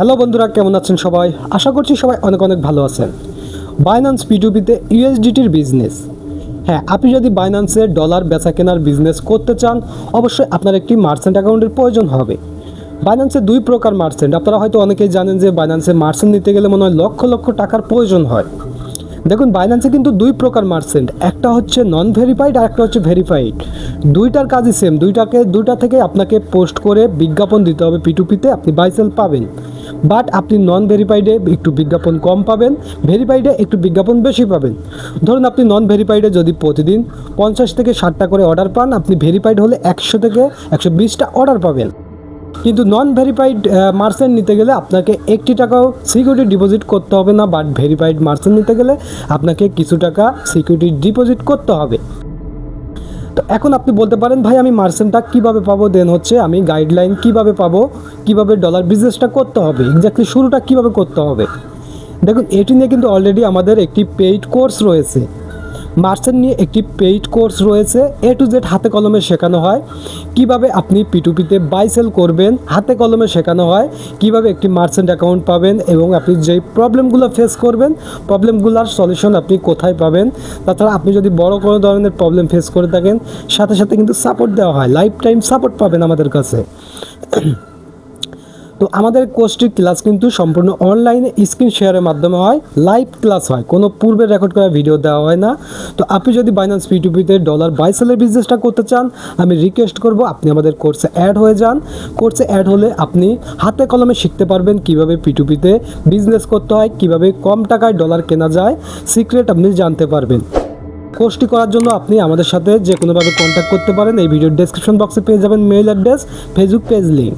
Hello বন্ধুরা, কেমন আছেন সবাই? আশা করছি সবাই অনেক অনেক ভালো আছেন। বাইন্যান্স পিটুপিতে ইউএসডিটির বিজনেস হ্যাঁ আপনি যদি বাইন্যান্সের ডলার বেচা কেনার বিজনেস করতে চান, অবশ্যই আপনার একটি মার্চেন্ট অ্যাকাউন্টের প্রয়োজন হবে। বাইন্যান্সে দুই প্রকার মার্চেন্ট আপনারা হয়তো অনেকেই জানেন যে বাইন্যান্সে মার্চেন্ট নিতে গেলে মনে হয় লক্ষ লক্ষ টাকার প্রয়োজন হয়। দেখুন বাইন্যান্সে কিন্তু দুই প্রকার মার্চেন্ট একটা হচ্ছে নন ভেরিফাইড আর একটা হচ্ছে ভেরিফাইড দুইটার কাজই সেম দুইটাকে, দুইটা থেকে আপনাকে পোস্ট করে বিজ্ঞাপন দিতে হবে পিটুপিতে আপনি বাইসেল পাবেন। বাট আপনি নন ভেরিফাইডে একটু বিজ্ঞাপন কম পাবেন ভেরিফাইডে একটু বিজ্ঞাপন বেশি পাবেন। ধরুন আপনি নন ভেরিফাইডে যদি প্রতিদিন পঞ্চাশ থেকে ষাটটা করে অর্ডার পান, আপনি ভেরিফাইড হলে একশো থেকে একশো বিশটা অর্ডার পাবেন। কিন্তু নন ভেরিফাইড মার্সেন্ট নিতে গেলে আপনাকে একটি টাকাও সিকিউরিটি ডিপোজিট করতে হবে না বাট ভেরিফাইড মার্সেন্ট নিতে গেলে আপনাকে কিছু টাকা সিকিউরিটি ডিপোজিট করতে হবে। তো এখন আপনি বলতে পারেন, ভাই, আমি মার্সেন্টটা কীভাবে পাবো? দেন হচ্ছে আমি গাইডলাইন কীভাবে পাবো? কীভাবে ডলার বিজনেসটা করতে হবে? এক্স্যাক্টলি শুরুটা কীভাবে করতে হবে? দেখুন, এটি নিয়ে কিন্তু অলরেডি আমাদের একটি পেইড কোর্স রয়েছে। মার্চেন্ট নিয়ে একটি পেইড কোর্স রয়েছে। এ টু জেড হাতে কলমে শেখানো হয়। কীভাবে আপনি পিটুপিতে বাই সেল করবেন, হাতে কলমে শেখানো হয়। কীভাবে একটি মার্চেন্ট অ্যাকাউন্ট পাবেন এবং আপনি যেই প্রবলেমগুলো ফেস করবেন প্রবলেমগুলোর সলিউশন আপনি কোথায় পাবেন। তাছাড়া আপনি যদি বড় কোনো ধরনের প্রবলেম ফেস করে থাকেন, সাথে সাথে কিন্তু সাপোর্ট দেওয়া হয়। লাইফ টাইম সাপোর্ট পাবেন আমাদের কাছে। তো আমাদের কোর্সটির ক্লাস কিন্তু সম্পূর্ণ অনলাইনে স্ক্রিন শেয়ারের মাধ্যমে হয় লাইভ ক্লাস হয়, কোনো পূর্বে রেকর্ড করা ভিডিও দেওয়া হয় না। তো আপনি যদি বাইন্যান্স পিটুপিতে ডলার বাইসেলের বিজনেসটা করতে চান, আমি রিকোয়েস্ট করব আপনি আমাদের কোর্সে অ্যাড হয়ে যান। কোর্সে অ্যাড হলে আপনি হাতে কলমে শিখতে পারবেন কীভাবে পিটুপিতে বিজনেস করতে হয়, কীভাবে কম টাকায় ডলার কেনা যায় সিক্রেট আপনি জানতে পারবেন। কোর্সটি করার জন্য আপনি আমাদের সাথে যে কোনোভাবে কন্ট্যাক্ট করতে পারেন। এই ভিডিওর ডেসক্রিপশন বক্সে পেয়ে যাবেন mail address Facebook page link